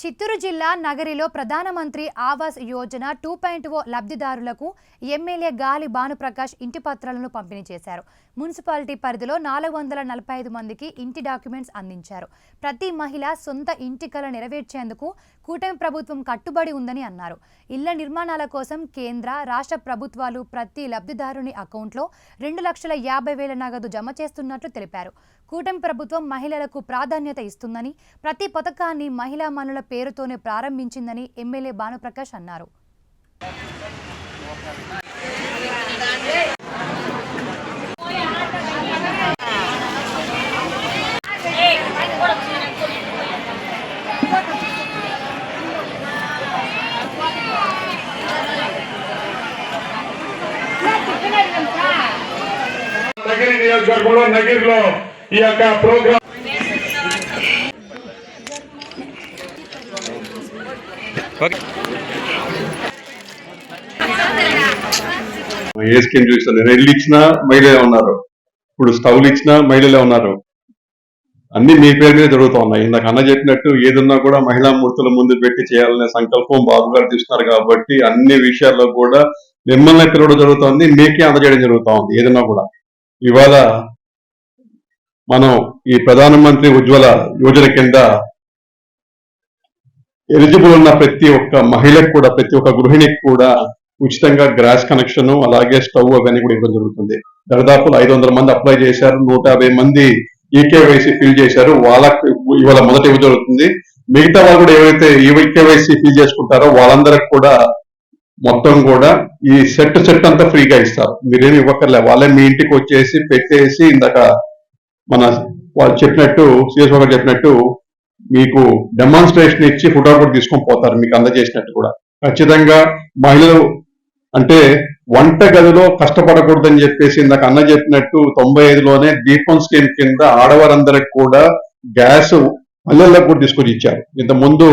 చిత్తూరు జిల్లా నగరిలో ప్రధానమంత్రి Awas Yojana two point O లబ్ధిదారులకు ఎమ్మెల్యే గాలి భానుప్రకాష్ ఇంటి పత్రాలను పంపిణీ చేశారు. మున్సిపాలిటీ పరిధిలో నాలుగు వందల నలభై ఐదు మందికి ఇంటి డాక్యుమెంట్స్ అందించారు. ప్రతి మహిళ సొంత ఇంటి కల నెరవేర్చేందుకు కూటమి ప్రభుత్వం కట్టుబడి ఉందని అన్నారు. ఇళ్ళ నిర్మాణాల కోసం కేంద్ర రాష్ట్ర ప్రభుత్వాలు ప్రతి లబ్ధిదారుని అకౌంట్లో రెండు లక్షల యాభై వేల నగదు జమ చేస్తున్నట్లు తెలిపారు. కూటమి ప్రభుత్వం మహిళలకు ప్రాధాన్యత ఇస్తుందని ప్రతి పథకాన్ని మహిళా మనుల పేరుతోనే ప్రారంభించిందని ఎమ్మెల్యే భానుప్రకాష్ అన్నారు. నగిరి నియోజకవర్గంలో నగిరిలో ఈ యొక్క ప్రోగ్రామ్ ఏ స్కీమ్ చూస్తారు రెడ్లు ఇచ్చినా మహిళలే ఉన్నారు. ఇప్పుడు స్టవ్లు ఇచ్చినా మహిళలే ఉన్నారు. అన్ని మీ పేరు మీద జరుగుతూ ఉన్నాయి. ఇందాక అన్న చెప్పినట్టు ఏదన్నా కూడా మహిళా మూర్తుల ముందు పెట్టి చేయాలనే సంకల్పం బాబు గారు తీసుకున్నారు కాబట్టి అన్ని విషయాల్లో కూడా మిమ్మల్ని పిలవడం జరుగుతోంది మీకే అందజేయడం జరుగుతూ ఉంది. ఏదన్నా కూడా. ఇవాళ మనం ఈ ప్రధానమంత్రి ఉజ్వల యోజన కింద ఎలిజిబుల్ ఉన్న ప్రతి ఒక్క మహిళకు కూడా ప్రతి ఒక్క గృహిణికి కూడా ఉచితంగా గ్రాస్ కనెక్షన్ అలాగే స్టవ్ అవన్నీ కూడా ఇవ్వడం జరుగుతుంది. దాదాపు ఐదు వందల మంది అప్లై చేశారు నూట యాభై మంది ఈకేవైసీ ఫిల్ చేశారు. వాళ్ళకి ఇవాళ మొదట ఇవ్వ జరుగుతుంది. మిగతా వాళ్ళు కూడా ఏవైతే ఈకేవైసీ ఫిల్ చేసుకుంటారో వాళ్ళందరికి కూడా మొత్తం కూడా ఈ సెట్ సెట్ అంతా ఫ్రీగా ఇస్తారు. మీరేమి ఇవ్వక్కర్లే. వాళ్ళే మీ ఇంటికి వచ్చేసి పెట్టేసి ఇందాక మన వాళ్ళు చెప్పినట్టు సిఎస్ గారు చెప్పినట్టు మీకు డెమాన్స్ట్రేషన్ ఇచ్చి ఫోటో కూడా తీసుకొని పోతారు మీకు అందజేసినట్టు కూడా. ఖచ్చితంగా మహిళలు అంటే వంట గదిలో కష్టపడకూడదని చెప్పేసి ఇందాక అన్న చెప్పినట్టు తొంభై ఐదులోనే దీపం స్కీమ్ కింద ఆడవారందరికి కూడా గ్యాస్ పల్లెల్లో కూడా తీసుకొచ్చి ఇచ్చారు. ఇంత ముందు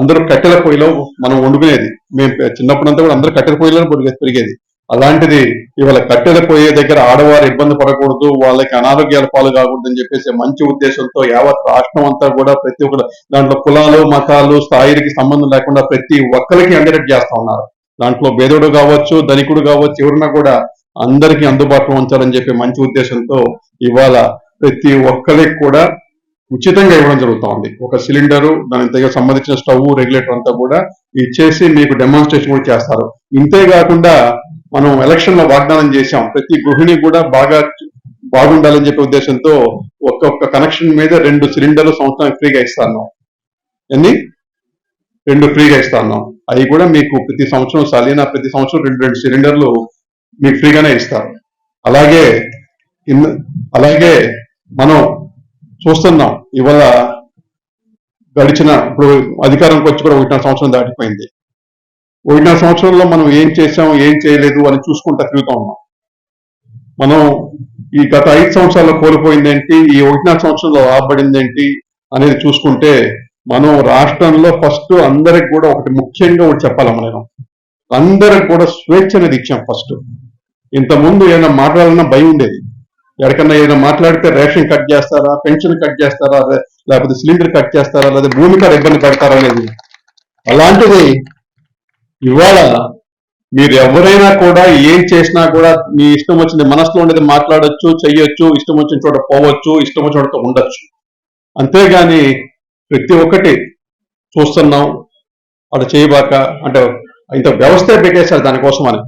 అందరూ కట్టెల పొయ్యిలో మనం వండుకునేది. మేము చిన్నప్పుడంతా కూడా అందరూ కట్టెల పొయ్యిలో పెరిగే- పెరిగేది. అలాంటిది ఇవాళ కట్టెల పొయ్యే దగ్గర ఆడవారు ఇబ్బంది పడకూడదు వాళ్ళకి అనారోగ్యాల పాలు కాకూడదు అని చెప్పేసి మంచి ఉద్దేశంతో యావత్ రాష్ట్రం అంతా కూడా ప్రతి ఒక్కరు దాంట్లో కులాలు మతాలు స్థాయికి సంబంధం లేకుండా ప్రతి ఒక్కరికి అండరేట్ చేస్తా ఉన్నారు. దాంట్లో బేదోడు కావచ్చు ధనికుడు కావచ్చు ఎవరన్నా కూడా అందరికీ అందుబాటులో ఉంచాలని చెప్పి మంచి ఉద్దేశంతో ఇవాళ ప్రతి ఒక్కరికి కూడా ఉచితంగా ఇవ్వడం జరుగుతోంది ఒక సిలిండరు దానికి తగ్గ సంబంధించిన స్టవ్ రెగ్యులేటర్ అంతా కూడా ఇచ్చేసి మీకు డెమాన్స్ట్రేషన్ కూడా చేస్తారు. ఇంతే కాకుండా మనం ఎలక్షన్లో వాగ్దానం చేశాం. ప్రతి గృహిణి కూడా బాగా బాగుండాలని చెప్పే ఉద్దేశంతో ఒక్కొక్క కనెక్షన్ మీద రెండు సిలిండర్లు సంవత్సరానికి ఫ్రీగా ఇస్తాను. ఎన్ని? రెండు ఫ్రీగా ఇస్తాను. అవి కూడా మీకు ప్రతి సంవత్సరం సలీనా ప్రతి సంవత్సరం రెండు రెండు సిలిండర్లు మీకు ఫ్రీగానే ఇస్తారు. అలాగే అలాగే మనం చూస్తున్నాం ఇవాళ గడిచిన ఇప్పుడు అధికారంకి వచ్చి కూడా ఒకటిన్నర సంవత్సరం దాటిపోయింది. పోయిన సంవత్సరంలో మనం ఏం చేసాం ఏం చేయలేదు అని చూసుకుంటా తిరుగుతూ ఉన్నాం. మనం ఈ గత ఐదు సంవత్సరాల్లో కోల్పోయింది ఏంటి ఈ ఒకటిన్నర సంవత్సరంలో రాబడింది ఏంటి అనేది చూసుకుంటే మనం రాష్ట్రంలో ఫస్ట్ అందరికి కూడా ఒకటి ముఖ్యంగా ఒకటి చెప్పాలమ్మ నేను అందరికి కూడా స్వేచ్ఛ అనేది ఇచ్చాం ఫస్ట్. ఇంతకుముందు ముందు ఏదైనా మాట్లాడాలన్నా భయం ఉండేది. ఎక్కడికన్నా ఏదైనా మాట్లాడితే రేషన్ కట్ చేస్తారా పెన్షన్ కట్ చేస్తారా లేకపోతే సిలిండర్ కట్ చేస్తారా లేదా భూమి కాడ ఇబ్బంది పెడతారా అనేది. అలాంటిది ఇవాళ మీరు ఎవరైనా కూడా ఏం చేసినా కూడా మీ ఇష్టం వచ్చింది మనసులో ఉండేది మాట్లాడొచ్చు చెయ్యొచ్చు ఇష్టం వచ్చిన చోట పోవచ్చు ఇష్టం వచ్చిన చోట ఉండొచ్చు. అంతేగాని ప్రతి ఒక్కటి చూస్తున్నాం అటు చేయబాక అంటే ఇంత వ్యవస్థే పెట్టేశారు దానికోసం అని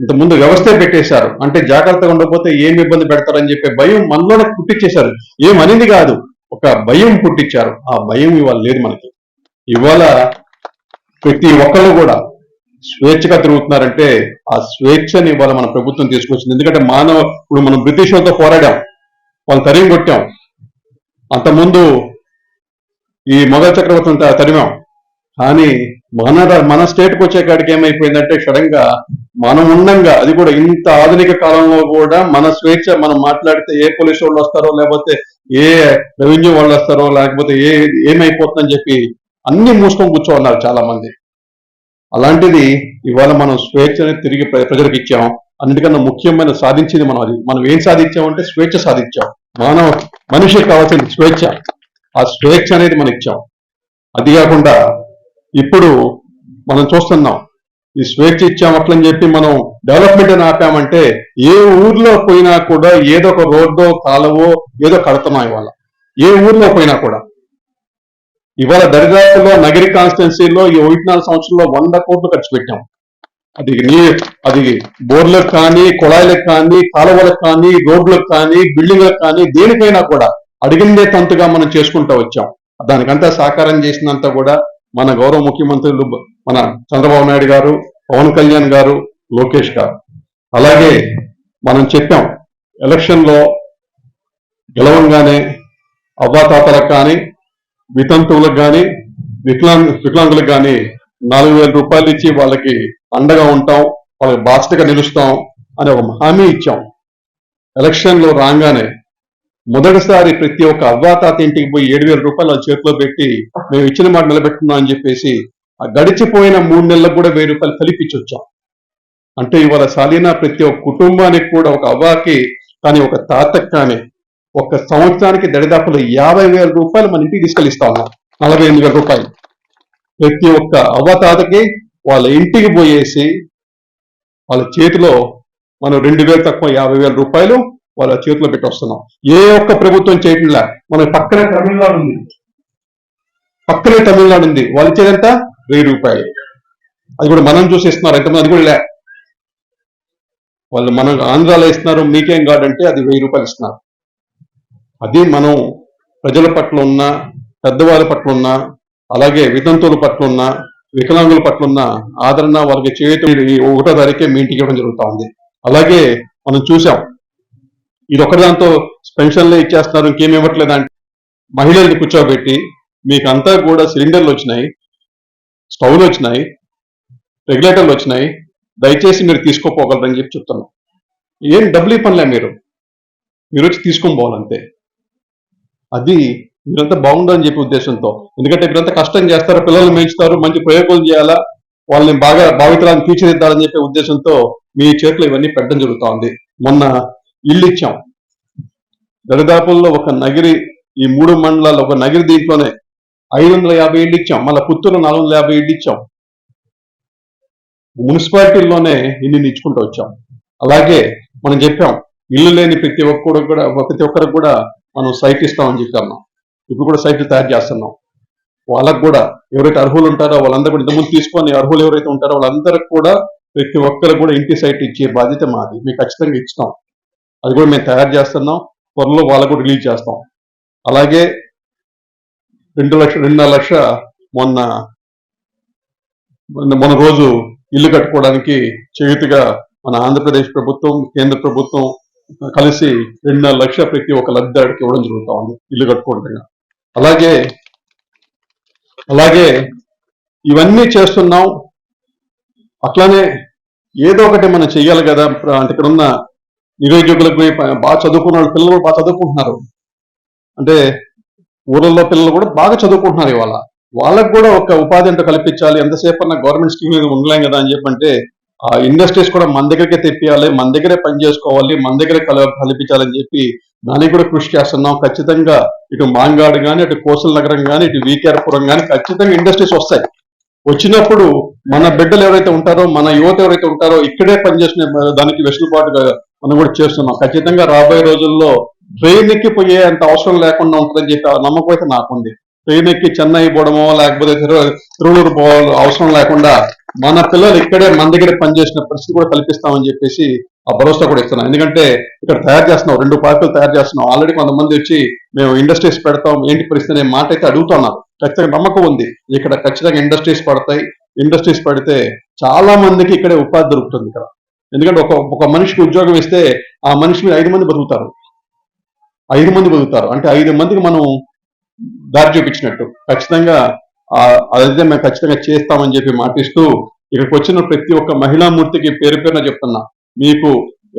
ఇంతకుముందు ముందు వ్యవస్థే పెట్టేశారు. అంటే జాగ్రత్తగా ఉండకపోతే ఏమి ఇబ్బంది పెడతారని చెప్పే భయం మనలోనే పుట్టించేశారు ఏమనింది కాదు ఒక భయం పుట్టించారు ఆ భయం ఇవాళ లేదు మనకి. ఇవాళ ప్రతి ఒక్కళ్ళు కూడా స్వేచ్ఛగా తిరుగుతున్నారంటే ఆ స్వేచ్ఛని ఇవాళ మన ప్రభుత్వం తీసుకొచ్చింది. ఎందుకంటే మానవ ఇప్పుడు మనం బ్రిటిష్ వాళ్ళతో పోరాడాం. వాళ్ళు తరిమి కొట్టాం. అంతకుముందు ఈ మొఘల్ చక్రవర్తిని తరిమాం. కానీ మన మన స్టేట్కి వచ్చే కాడికి ఏమైపోయిందంటే సడన్ మనం ఉండంగా అది కూడా ఇంత ఆధునిక కాలంలో కూడా మన స్వేచ్ఛ మనం మాట్లాడితే ఏ పోలీసు వాళ్ళు వస్తారో లేకపోతే ఏ రెవెన్యూ వాళ్ళు వస్తారో లేకపోతే ఏ ఏమైపోతుందని చెప్పి అన్ని మూసుకొని కూర్చోన్నారు చాలా మంది అలాంటిది ఇవాళ మనం స్వేచ్ఛని తిరిగి ప్ర- ప్రజలకు ఇచ్చాం. అన్నిటికన్నా ముఖ్యమైన సాధించింది మనం అది. మనం ఏం సాధించామంటే స్వేచ్ఛ సాధించాం. మానవ మనిషికి కావాల్సిన స్వేచ్ఛ. ఆ స్వేచ్ఛ అనేది మనం ఇచ్చాం. అది కాకుండా ఇప్పుడు మనం చూస్తున్నాం ఈ స్వేచ్ఛ ఇచ్చాం అట్లని చెప్పి మనం డెవలప్మెంట్ అని ఆపామంటే ఏ ఊర్లో పోయినా కూడా ఏదో ఒక రోడ్డో కాలువో ఏదో కడుతున్నాం ఇవాళ. ఏ ఊర్లో పోయినా కూడా. ఇవాళ దరిదాపులో నగరి కాన్స్టిట్యున్సీలో ఈ ఒకటి నాలుగు సంవత్సరంలో వంద కోట్లు ఖర్చు పెట్టాం. అది నీ అది బోర్లకు కానీ కుళాయిలకు కానీ కాలువలకు కానీ రోడ్లకు కానీ బిల్డింగ్లకు కానీ దేనికైనా కూడా అడిగిందే తంతుగా మనం చేసుకుంటూ వచ్చాం. దానికంతా సాకారం చేసినంత కూడా మన గౌరవ ముఖ్యమంత్రులు మన చంద్రబాబు నాయుడు గారు పవన్ కళ్యాణ్ గారు లోకేష్ గారు. అలాగే మనం చెప్పాం ఎలక్షన్లో గెలవంగానే అవ్వాతాతలకు కానీ వితంతువులకు కానీ వికలాంగ వికలాంగులకు కానీ నాలుగు వేల రూపాయలు ఇచ్చి వాళ్ళకి అండగా ఉంటాం వాళ్ళకి బాధ్యతగా నిలుస్తాం అని ఒక హామీ ఇచ్చాం. ఎలక్షన్లో రాగానే మొదటిసారి ప్రతి ఒక్క అవ్వాతాత ఇంటికి పోయి ఏడు వేల రూపాయలు చేతిలో పెట్టి మేము ఇచ్చిన మాట నిలబెట్టుకున్నాం అని చెప్పేసి ఆ గడిచిపోయిన మూడు నెలలకు కూడా వెయ్యి రూపాయలు కలిపించి వచ్చాం అంటే ఇవాళ సాలీనా ప్రతి ఒక్క కుటుంబానికి కూడా ఒక అవ్వాకి కానీ ఒక తాతకు కానీ ఒక సంవత్సరానికి దరిదాపులు యాభై వేల రూపాయలు మన ఇంటికి తీసుకెళ్ళిస్తా ఉన్నాం. నలభై ఎనిమిది వేల రూపాయలు. ప్రతి ఒక్క అవ్వతాతకి వాళ్ళ ఇంటికి పోయేసి వాళ్ళ చేతిలో మనం రెండు వేలు తక్కువ యాభై వేల రూపాయలు వాళ్ళ చేతిలో పెట్టి వస్తున్నాం. ఏ ఒక్క ప్రభుత్వం చేయట్లా. మన పక్కనే తమిళనాడు ఉంది. పక్కనే తమిళనాడు ఉంది. వాళ్ళు ఇచ్చేదంతా వెయ్యి రూపాయలు. అది కూడా మనం చూసేస్తున్నారు. ఎంతమంది అది కూడా లే. వాళ్ళు మనం ఆంధ్రాలో ఇస్తున్నారు. మీకేం కాదంటే అది వెయ్యి రూపాయలు ఇస్తున్నారు. అది మనం ప్రజల పట్ల ఉన్న పెద్దవారి పట్ల ఉన్న అలాగే వితంతువుల పట్ల ఉన్న వికలాంగుల పట్ల ఉన్న ఆదరణ వాళ్ళకి చేయటం ఈ ఒకటో తారీఖే మీ ఇంటికి ఇవ్వడం జరుగుతూ ఉంది. అలాగే మనం చూసాం ఇది ఒకదాంతో పెన్షన్లే ఇచ్చేస్తున్నారు ఇంకేం ఇవ్వట్లేదు అంటే మహిళల్ని కూర్చోబెట్టి మీకు అంతా కూడా సిలిండర్లు వచ్చినాయి స్టవ్లు వచ్చినాయి రెగ్యులేటర్లు వచ్చినాయి దయచేసి మీరు తీసుకోపోగలరని చెప్పి చెప్తున్నాం. ఏం డబ్బులు పనిలే మీరు? మీరు వచ్చి తీసుకొని పోవాలంతే. అది మీరంతా అని చెప్పి ఉద్దేశంతో. ఎందుకంటే వీరంతా కష్టం చేస్తారు పిల్లల్ని పెంచుతారు మంచి ప్రయోగాలు చేయాలా వాళ్ళని బాగా భావితరాన్ని తీర్చిదిద్దాలని చెప్పే ఉద్దేశంతో మీ చేతిలో ఇవన్నీ పెట్టడం జరుగుతా ఉంది మొన్న ఇల్లు ఇచ్చాం. దరిదాపుల్లో ఒక నగిరి ఈ మూడు మండలాల్లో ఒక నగిరి దీంట్లోనే ఐదు వందల యాభై ఇళ్ళు ఇచ్చాం. మళ్ళీ పుత్తూరు నాలుగు వందల యాభై ఇళ్ళు ఇచ్చాం. మున్సిపాలిటీల్లోనే ఇన్ని ఇచ్చుకుంటూ వచ్చాం. అలాగే మనం చెప్పాం ఇల్లు లేని ప్రతి ఒక్కరు కూడా ప్రతి ఒక్కరికి కూడా మనం సైట్ ఇస్తామని చెప్పాము ఇప్పుడు కూడా సైట్లు తయారు చేస్తున్నాం. వాళ్ళకు కూడా ఎవరైతే అర్హులు ఉంటారో వాళ్ళందరూ కూడా ఇంతకుముందు తీసుకొని అర్హులు ఎవరైతే ఉంటారో వాళ్ళందరికి కూడా ప్రతి ఒక్కరికి కూడా ఇంటి సైట్ ఇచ్చే బాధ్యత మాది. మీకు ఖచ్చితంగా ఇస్తాం. అది కూడా మేము తయారు చేస్తున్నాం. త్వరలో వాళ్ళకు కూడా రిలీజ్ చేస్తాం. అలాగే రెండు లక్ష రెండున్నర లక్ష మొన్న మొన్న మొన్న రోజు ఇల్లు కట్టుకోవడానికి చేతిగా మన ఆంధ్రప్రదేశ్ ప్రభుత్వం కేంద్ర ప్రభుత్వం కలిసి రెండున్నర లక్షల ప్రతి ఒక లబ్ధిదారుడికి ఇవ్వడం జరుగుతూ ఉంది. ఇల్లు కట్టుకోవడం అలాగే అలాగే ఇవన్నీ చేస్తున్నాం. అట్లానే ఏదో ఒకటి మనం చెయ్యాలి కదా. అంటే ఇక్కడ ఉన్న నిరుద్యోగులకు బాగా చదువుకున్న పిల్లలు బాగా చదువుకుంటున్నారు. అంటే ఊళ్ళల్లో పిల్లలు కూడా బాగా చదువుకుంటున్నారు ఇవాళ. వాళ్ళకు కూడా ఒక ఉపాధి అంటే కల్పించాలి. ఎంతసేపు అన్న గవర్నమెంట్ స్కీమ్ మీద ఉండలేం కదా అని చెప్పంటే ఇండస్ట్రీస్ కూడా మన దగ్గరికే తెప్పియాలి మన దగ్గరే పని చేసుకోవాలి మన దగ్గరే కల కల్పించాలని చెప్పి దానికి కూడా కృషి చేస్తున్నాం. ఖచ్చితంగా ఇటు మాంగాడు కానీ ఇటు కోసల నగరం కానీ ఇటు వీకేర్పురం కానీ ఖచ్చితంగా ఇండస్ట్రీస్ వస్తాయి. వచ్చినప్పుడు మన బిడ్డలు ఎవరైతే ఉంటారో మన యువత ఎవరైతే ఉంటారో ఇక్కడే పనిచేసిన దానికి వెసులుబాటుగా మనం కూడా చేస్తున్నాం. ఖచ్చితంగా రాబోయే రోజుల్లో ట్రైన్ ఎక్కిపోయే అంత అవసరం లేకుండా ఉంటుందని చెప్పి ఆ నమ్మకం అయితే నాకుంది. ట్రైన్ ఎక్కి చెన్నై పోవడమో లేకపోతే తిరువూరు పోవాలి అవసరం లేకుండా మన పిల్లలు ఇక్కడే మన దగ్గర పనిచేసిన పరిస్థితి కూడా కల్పిస్తామని చెప్పేసి ఆ భరోసా కూడా ఇస్తున్నాం. ఎందుకంటే ఇక్కడ తయారు చేస్తున్నాం రెండు పార్కులు తయారు చేస్తున్నాం. ఆల్రెడీ కొంతమంది వచ్చి మేము ఇండస్ట్రీస్ పెడతాం ఏంటి పరిస్థితి అనే మాట అయితే అడుగుతున్నారు. ఖచ్చితంగా నమ్మకం ఉంది. ఇక్కడ ఖచ్చితంగా ఇండస్ట్రీస్ పడతాయి. ఇండస్ట్రీస్ పడితే చాలా మందికి ఇక్కడే ఉపాధి దొరుకుతుంది ఇక్కడ. ఎందుకంటే ఒక ఒక మనిషికి ఉద్యోగం ఇస్తే ఆ మనిషి మీద ఐదు మంది బతుకుతారు. ఐదు మంది బతుకుతారు. అంటే ఐదు మందికి మనం దారి చూపించినట్టు. ఖచ్చితంగా అదైతే మేము ఖచ్చితంగా చేస్తామని చెప్పి మాటిస్తూ ఇక్కడికి వచ్చిన ప్రతి ఒక్క మహిళా మూర్తికి పేరు పేరున చెప్తున్నా. మీకు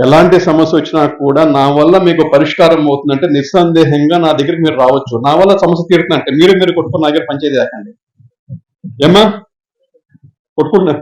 ఎలాంటి సమస్య వచ్చినా కూడా నా వల్ల మీకు పరిష్కారం అవుతుందంటే నిస్సందేహంగా నా దగ్గరికి మీరు రావచ్చు. నా వల్ల సమస్య తీరుతుందంటే మీరు మీరు కొట్టుకుని నా దగ్గర పనిచేది ఏకండి ఏమ్మా? కొట్టుకుంటున్నా